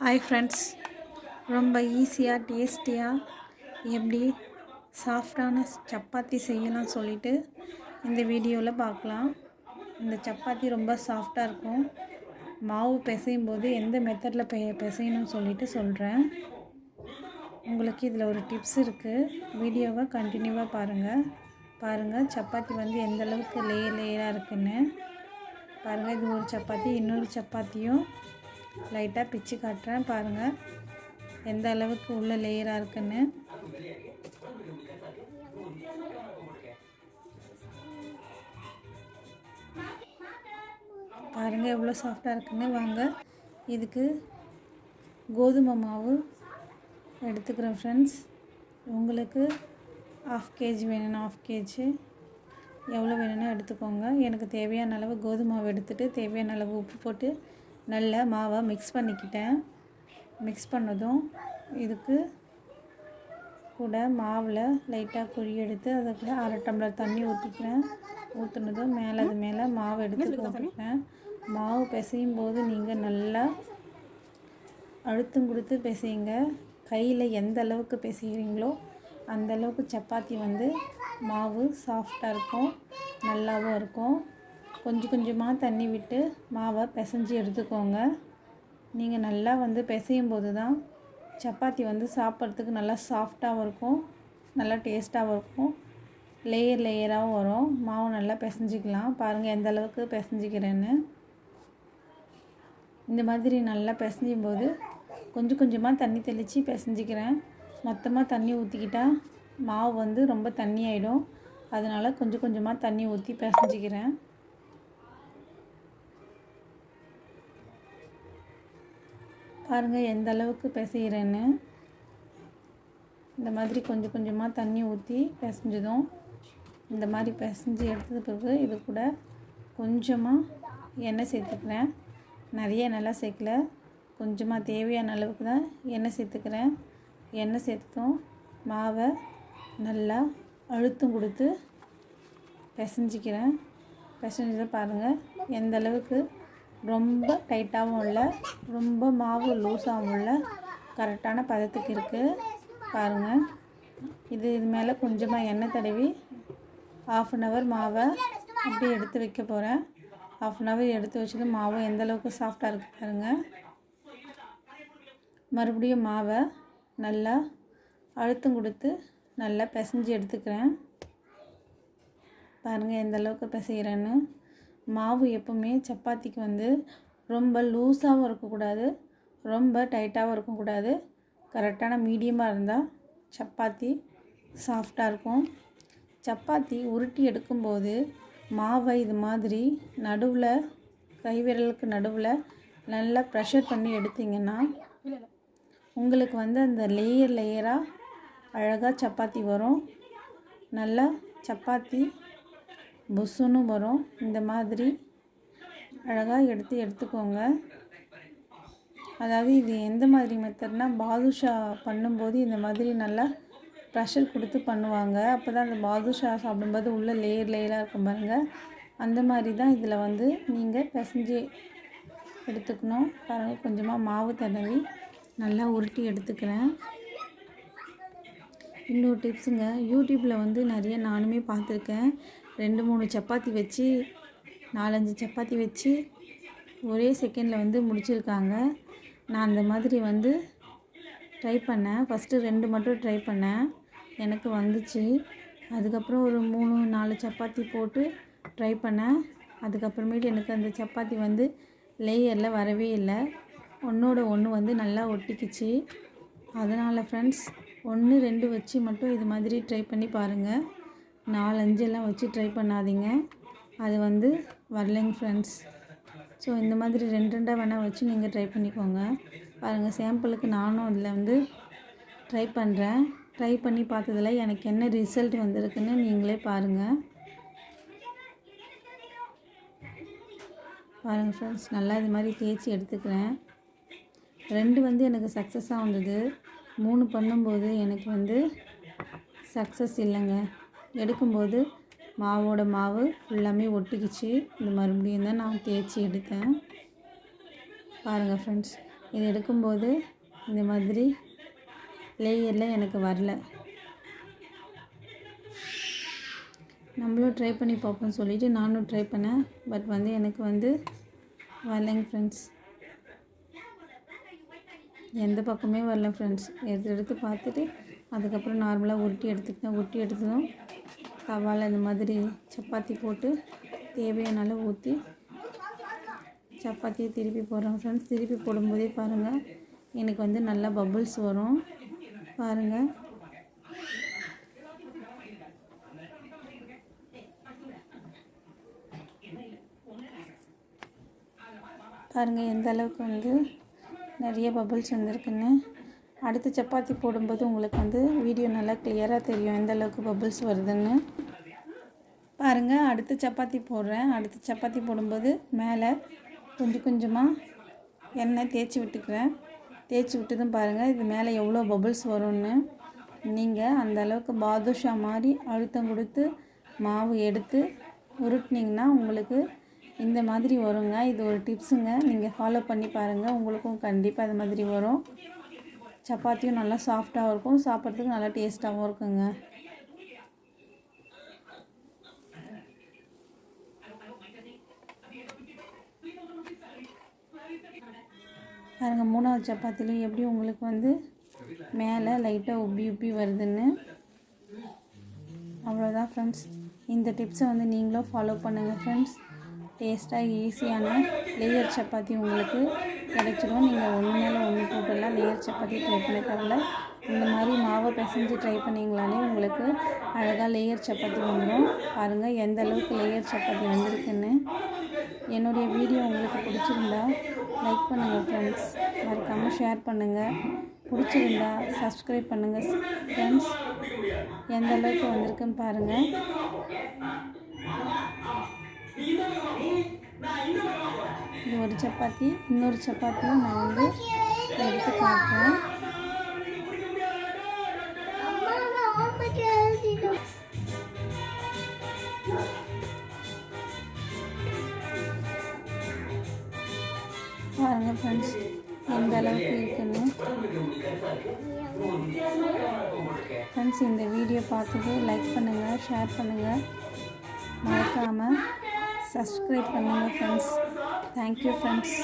Hi friends ரொம்ப ஈஸியாக டேஸ்டியாக எப்படி சாஃப்டான சப்பாத்தி செய்யலாம் சொல்லிட்டு இந்த வீடியோவில் பார்க்கலாம். இந்த சப்பாத்தி ரொம்ப சாஃப்டாக இருக்கும். மாவு பிசையும் போது எந்த மெத்தடில் பெ பிசையணும்னு சொல்லிட்டு சொல்கிறேன் உங்களுக்கு இதில் ஒரு டிப்ஸ் இருக்குது வீடியோவை கண்டினியூவாக பாருங்கள் பாருங்கள் சப்பாத்தி வந்து எந்த அளவுக்கு லேயர் லேயராக இருக்குன்னு. பாருங்கள் இது ஒரு சப்பாத்தி இன்னொரு சப்பாத்தியும் லைட்டாக பிச்சு காட்டுறேன் பாருங்கள் எந்த அளவுக்கு உள்ள லேயராக இருக்குன்னு. பாருங்கள் எவ்வளோ சாஃப்டாக இருக்குன்னு. வாங்க இதுக்கு கோதுமை மாவு எடுத்துக்கிறேன் ஃப்ரெண்ட்ஸ் உங்களுக்கு ஆஃப் கேஜி வேணும்னா ஆஃப் கேஜி எவ்வளோ வேணும்னா எடுத்துக்கோங்க. எனக்கு தேவையான அளவு கோதுமை மாவு எடுத்துகிட்டு தேவையான அளவு உப்பு போட்டு நல்லா மாவை மிக்ஸ் பண்ணிக்கிட்டேன். மிக்ஸ் பண்ணதும் இதுக்கு கூட மாவில் லைட்டாக குழி எடுத்து அதை கூட அரை டம்ளர் தண்ணி ஊற்றிக்கிறேன் ஊற்றுனதும் மேலே அது மேலே மாவு எடுத்து போட்டுக்கிறேன் மாவு பிசையும் போது நீங்கள் நல்லா அழுத்தம் கொடுத்து பிசையுங்க. கையில் எந்த அளவுக்கு பிசைகிறீங்களோ அந்த அளவுக்கு சப்பாத்தி வந்து மாவு சாஃப்டாக இருக்கும் நல்லாவும் இருக்கும். கொஞ்சம் கொஞ்சமாக தண்ணி விட்டு மாவை பிசைஞ்சு எடுத்துக்கோங்க. நீங்கள் நல்லா வந்து பிசையும் போது தான் சப்பாத்தி வந்து சாப்பிட்றதுக்கு நல்லா சாஃப்டாகவும் இருக்கும் நல்லா டேஸ்ட்டாகவும் இருக்கும். லேயர் லேயராகவும் வரும். மாவு நல்லா பிசைஞ்சிக்கலாம். பாருங்கள் எந்த அளவுக்கு பிசைஞ்சிக்கிறேன்னு. இந்த மாதிரி நல்லா பிசைஞ்சும் போது கொஞ்சம் கொஞ்சமாக தண்ணி தெளித்து பிசைஞ்சிக்கிறேன். மொத்தமாக தண்ணி ஊற்றிக்கிட்டால் மாவு வந்து ரொம்ப தண்ணி ஆகிடும் அதனால் கொஞ்சம் கொஞ்சமாக தண்ணி ஊற்றி பிசைஞ்சிக்கிறேன். பாருங்கள் எந்த அளவுக்கு பிசைகிறேன்னு இந்த மாதிரி கொஞ்சம் கொஞ்சமாக தண்ணி ஊற்றி பிசைஞ்சதும் இந்த மாதிரி பிசைஞ்சு எடுத்தது பிறகு இது கூட கொஞ்சமாக எண்ணெய் சேர்த்துக்கிறேன். நிறைய நல்லா சேர்க்கல. கொஞ்சமாக தேவையான அளவுக்கு தான் எண்ணெய் சேர்த்துக்கிறேன். எண்ணெய் சேர்த்ததும் மாவை நல்லா அழுத்தம் கொடுத்து பிசைஞ்சிக்கிறேன். பிசைஞ்சதை பாருங்கள் எந்த அளவுக்கு ரொம்ப டைட்டாகவும் இல்லை ரொம்ப மாவு லூஸாகவும் இல்லை. கரெக்டான பதத்துக்கு இருக்குது பாருங்கள் இது இது மேலே கொஞ்சமாக எண்ணெய் தடவி ஆஃப் அன் ஹவர் மாவை அப்படியே எடுத்து வைக்க போகிறேன் ஆஃப் அன் ஹவர் எடுத்து வச்சது மாவு எந்த அளவுக்கு சாஃப்டாக இருக்குது பாருங்கள் மறுபடியும் மாவை நல்லா அழுத்தம் கொடுத்து நல்லா பிசைஞ்சு எடுத்துக்கிறேன். பாருங்கள் எந்தளவுக்கு பிசைகிறேன்னு மாவு எப்போவுமே சப்பாத்திக்கு வந்து ரொம்ப லூஸாகவும் இருக்கக்கூடாது ரொம்ப டைட்டாகவும் இருக்கக்கூடாது. கரெக்டான மீடியமாக இருந்தால் சப்பாத்தி சாஃப்டாக இருக்கும். சப்பாத்தி உருட்டி எடுக்கும்போது மாவை இது மாதிரி நடுவில் கைவிரலுக்கு நடுவில் நல்லா ப்ரெஷர் பண்ணி எடுத்திங்கன்னா உங்களுக்கு வந்து அந்த லேயர் லேயராக அழகாக சப்பாத்தி வரும். நல்லா சப்பாத்தி புஸ்ஸுன்னு வரும். இந்த மாதிரி அழகாக எடுத்து எடுத்துக்கோங்க. அதாவது இது எந்த மாதிரி மெத்தட்னால் பாதுஷா பண்ணும்போது இந்த மாதிரி நல்லா ப்ரெஷர் கொடுத்து பண்ணுவாங்க. அப்போ தான் அந்த பாதுஷா சாப்பிடும்போது உள்ளே லேயர் லேயராக இருக்கும் பாருங்கள் அந்த மாதிரி தான் இதில் வந்து நீங்கள் பிசைஞ்சு எடுத்துக்கணும். பாருங்கள் கொஞ்சமாக மாவு தடவி நல்லா உருட்டி எடுத்துக்கிறேன். இன்னொரு டிப்ஸுங்க யூடியூப்பில் வந்து நிறைய நானுமே பார்த்துருக்கேன். ரெண்டு மூணு சப்பாத்தி வச்சு நாலஞ்சு சப்பாத்தி வச்சு ஒரே செகண்டில் வந்து முடிச்சிருக்காங்க. நான் அந்த மாதிரி வந்து ட்ரை பண்ணேன். ஃபஸ்ட்டு ரெண்டு மட்டும் ட்ரை பண்ணேன். எனக்கு வந்துச்சு. அதுக்கப்புறம் ஒரு மூணு நாலு சப்பாத்தி போட்டு ட்ரை பண்ணேன். அதுக்கப்புறமேட்டு எனக்கு அந்த சப்பாத்தி வந்து லேயரில் வரவே இல்லை. ஒன்றோட ஒன்று வந்து நல்லா ஒட்டிக்கிச்சு. அதனால் ஃப்ரெண்ட்ஸ் ஒன்று ரெண்டு வச்சு மட்டும் இது மாதிரி ட்ரை பண்ணி பாருங்கள் நாலஞ்செல்லாம் வச்சு ட்ரை பண்ணாதீங்க. அது வந்து வரலைங்க ஃப்ரெண்ட்ஸ் ஸோ இந்த மாதிரி ரெண்டு ரெண்டாக வேணால் வச்சு நீங்கள் ட்ரை பண்ணிக்கோங்க. பாருங்கள் சாம்பிளுக்கு நானும் அதில் வந்து ட்ரை பண்ணுறேன் ட்ரை பண்ணி பார்த்ததில் எனக்கு என்ன ரிசல்ட் வந்திருக்குன்னு நீங்களே பாருங்கள் பாருங்கள் ஃப்ரெண்ட்ஸ் நல்லா இது மாதிரி தேய்ச்சி எடுத்துக்கிறேன். ரெண்டு வந்து எனக்கு சக்ஸஸாக வந்தது. மூணு பண்ணும்போது எனக்கு வந்து சக்ஸஸ் இல்லைங்க. எடுக்கும்போது மாவோட மாவு ஃபுல்லாமே ஒட்டிக்கிச்சு. இந்த மறுபடியும் தான் நான் தேய்ச்சி எடுத்தேன். பாருங்கள் ஃப்ரெண்ட்ஸ் இது எடுக்கும்போது இந்த மாதிரி லேயரில் எனக்கு வரல. நம்மளும் ட்ரை பண்ணி பார்ப்போம்னு சொல்லிவிட்டு நானும் ட்ரை பண்ணேன். பட் வந்து எனக்கு வந்து வரலைங்க ஃப்ரெண்ட்ஸ் எந்த பக்கமே வரல ஃப்ரெண்ட்ஸ் எடுத்து எடுத்து பார்த்துட்டு அதுக்கப்புறம் நார்மலாக உருட்டி எடுத்துக்கிட்டேன். உருட்டி எடுத்ததும் தவாவில் இந்த மாதிரி சப்பாத்தி போட்டு தேவையான அளவு ஊற்றி சப்பாத்தியை திருப்பி போடுறேன் ஃப்ரெண்ட்ஸ் திருப்பி போடும்போதே பாருங்கள் எனக்கு வந்து நல்லா பபுள்ஸ் வரும். பாருங்கள் பாருங்கள் எந்த அளவுக்கு வந்து நிறைய பபுள்ஸ் வந்திருக்குன்னு. அடுத்து சப்பாத்தி போடும்போது உங்களுக்கு வந்து வீடியோ நல்லா கிளியராக தெரியும் எந்த அளவுக்கு பபுள்ஸ் வருதுன்னு. பாருங்கள் அடுத்து சப்பாத்தி போடுறேன். அடுத்து சப்பாத்தி போடும்போது மேலே கொஞ்சம் கொஞ்சமாக எண்ணெய் தேய்ச்சி விட்டுக்கிறேன். தேய்ச்சி விட்டதும் பாருங்கள் இது மேலே எவ்வளோ பபுள்ஸ் வரும்னு. நீங்கள் அந்த அளவுக்கு பாதுஷா மாதிரி அழுத்தம் கொடுத்து மாவு எடுத்து உருட்டினீங்கன்னா உங்களுக்கு இந்த மாதிரி வருங்க. இது ஒரு டிப்ஸுங்க நீங்கள் ஃபாலோ பண்ணி பாருங்கள் உங்களுக்கும் கண்டிப்பாக இது மாதிரி வரும். சப்பாத்தியும் நல்லா சாஃப்டாகவும் இருக்கும். சாப்பிட்றதுக்கு நல்லா டேஸ்ட்டாகவும் இருக்குங்க. பாருங்கள் மூணாவது சப்பாத்திலையும் எப்படி உங்களுக்கு வந்து மேலே லைட்டாக உப்பி உப்பி வருதுன்னு. அவ்வளோதான் ஃப்ரெண்ட்ஸ் இந்த டிப்ஸை வந்து நீங்களும் ஃபாலோ பண்ணுங்கள் ஃப்ரெண்ட்ஸ் டேஸ்ட்டாக ஈஸியான லேயர் சப்பாத்தி உங்களுக்கு கிடைச்சிடும் நீங்கள் ஒன்று மேலே ஒன்று போட்டுடலாம். லேயர் சப்பாத்தி ட்ரை பண்ண தேவையில்ல இந்த மாதிரி மாவை பிசைஞ்சு ட்ரை பண்ணிங்களாலே உங்களுக்கு அழகாக லேயர் சப்பாத்தி வந்துடும் பாருங்கள் எந்த அளவுக்கு லேயர் சப்பாத்தி வந்திருக்குன்னு. என்னுடைய வீடியோ உங்களுக்கு பிடிச்சிருந்தா லைக் பண்ணுங்கள் ஃப்ரெண்ட்ஸ் மறக்காமல் ஷேர் பண்ணுங்கள் பிடிச்சிருந்தா சப்ஸ்கிரைப் பண்ணுங்கள் ஃப்ரெண்ட்ஸ் எந்த அளவுக்கு வந்திருக்குன்னு பாருங்கள் ஒரு சப்பாத்தி இன்னொரு சப்பாத்தியும் நான் வந்து எடுத்து காட்டுறேன் பாருங்க ஃப்ரெண்ட்ஸ் எந்த அளவுக்கு இருக்குன்னு. ஃப்ரெண்ட்ஸ் இந்த வீடியோ பார்த்துட்டு லைக் பண்ணுங்கள் ஷேர் பண்ணுங்கள் மறக்காமல் சப்ஸ்கிரைப் பண்ணுங்கள் ஃப்ரெண்ட்ஸ் தேங்க்யூ ஃப்ரெண்ட்ஸ்